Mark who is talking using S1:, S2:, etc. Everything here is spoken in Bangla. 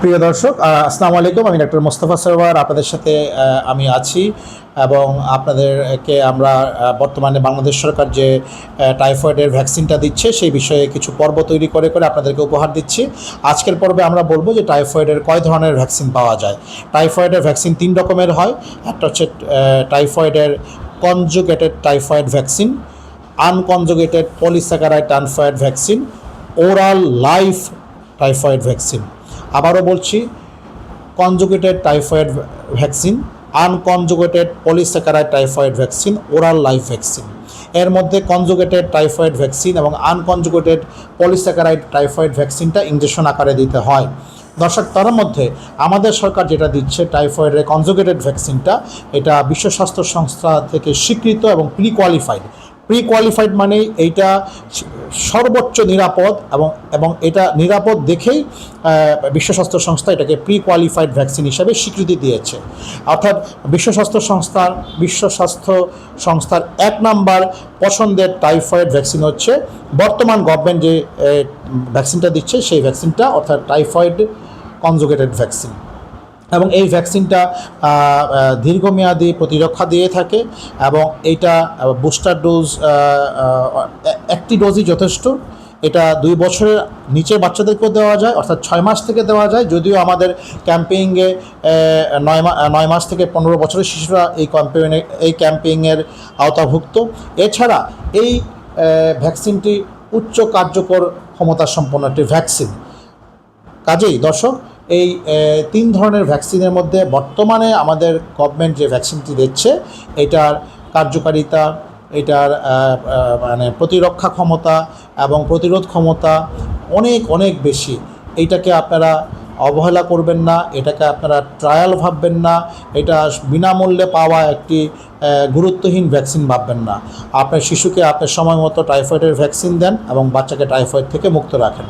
S1: প্রিয় দর্শক আসসালামু আলাইকুম। আমি ডক্টর মোস্তফা সরোয়ার আপনাদের সাথে আমি আছি এবং আপনাদেরকে আমরা বর্তমানে বাংলাদেশ সরকার যে টাইফয়েডের ভ্যাকসিনটা দিচ্ছে, সেই বিষয়ে কিছু পর্ব তৈরি করে করে আপনাদেরকে উপহার দিচ্ছি। আজকের পর্বে আমরা বলব যে, টাইফয়েডের কয় ধরনের ভ্যাকসিন পাওয়া যায়। টাইফয়েডের ভ্যাকসিন তিন রকমের হয়। একটা হচ্ছে টাইফয়েডের conjugated typhoid vaccine, unconjugated polysaccharide typhoid vaccine, oral life typhoid vaccine. আবারও বলছি conjugated typhoid vaccine unconjugated polysaccharide typhoid vaccine oral life vaccine এর মধ্যে কনজুগেটেড টাইফয়েড ভ্যাকসিন এবং আনকনজুগেটেড পলিস্যাকারাইড টাইফয়েড ভ্যাকসিনটা ইঞ্জেকশন আকারে দিতে হয়। দর্শক, তার মধ্যে আমাদের সরকার যেটা দিচ্ছে টাইফয়েডের কনজুগেটেড ভ্যাকসিনটা এটা বিশ্ব স্বাস্থ্য সংস্থা থেকে স্বীকৃত এবং প্রি কোয়ালিফাইড প্রি কোয়ালিফাইড মানে এইটা সর্বোচ্চ নিরাপদ এবং এবং এটা নিরাপদ দেখেই বিশ্ব স্বাস্থ্য সংস্থা এটাকে প্রি কোয়ালিফাইড ভ্যাকসিন হিসাবে স্বীকৃতি দিয়েছে। অর্থাৎ বিশ্ব স্বাস্থ্য সংস্থার বিশ্ব স্বাস্থ্য সংস্থার এক নাম্বার পছন্দের টাইফয়েড ভ্যাকসিন হচ্ছে, বর্তমান গভর্নমেন্ট যে ভ্যাকসিনটা দিচ্ছে, সেই ভ্যাকসিনটা অর্থাৎ টাইফয়েড কনজুগেটেড ভ্যাকসিন এবং এই ভ্যাকসিনটা দীর্ঘমেয়াদী প্রতিরক্ষা দিয়ে থাকে এবং এইটা বুস্টার ডোজ একটি ডোজই যথেষ্ট। এটা দুই বছরের নিচে বাচ্চাদেরকেও দেওয়া যায়, অর্থাৎ ছয় মাস থেকে দেওয়া যায়। যদিও আমাদের ক্যাম্পেইংয়ে নয় নয় মাস থেকে পনেরো বছরের শিশুরা এই ক্যাম্পেইনে, এই ক্যাম্পেইংয়ের আওতাভুক্ত। এছাড়া এই ভ্যাকসিনটি উচ্চ কার্যকর ক্ষমতা সম্পন্ন একটি ভ্যাকসিন। কাজেই দর্শক এই তিন ধরনের ভ্যাকসিনের মধ্যে বর্তমানে আমাদের গভর্নমেন্ট যে ভ্যাকসিনটি দিচ্ছে, এটার কার্যকারিতা, এটার মানে প্রতিরক্ষা ক্ষমতা এবং প্রতিরোধ ক্ষমতা অনেক অনেক বেশি। এইটাকে আপনারা অবহেলা করবেন না, এটাকে আপনারা ট্রায়াল ভাববেন না, এটা বিনামূল্যে পাওয়া একটি গুরুত্বহীন ভ্যাকসিন ভাববেন না। আপনার শিশুকে আপনার সময় মতো টাইফয়েডের ভ্যাকসিন দেন এবং বাচ্চাকে টাইফয়েড থেকে মুক্ত রাখেন।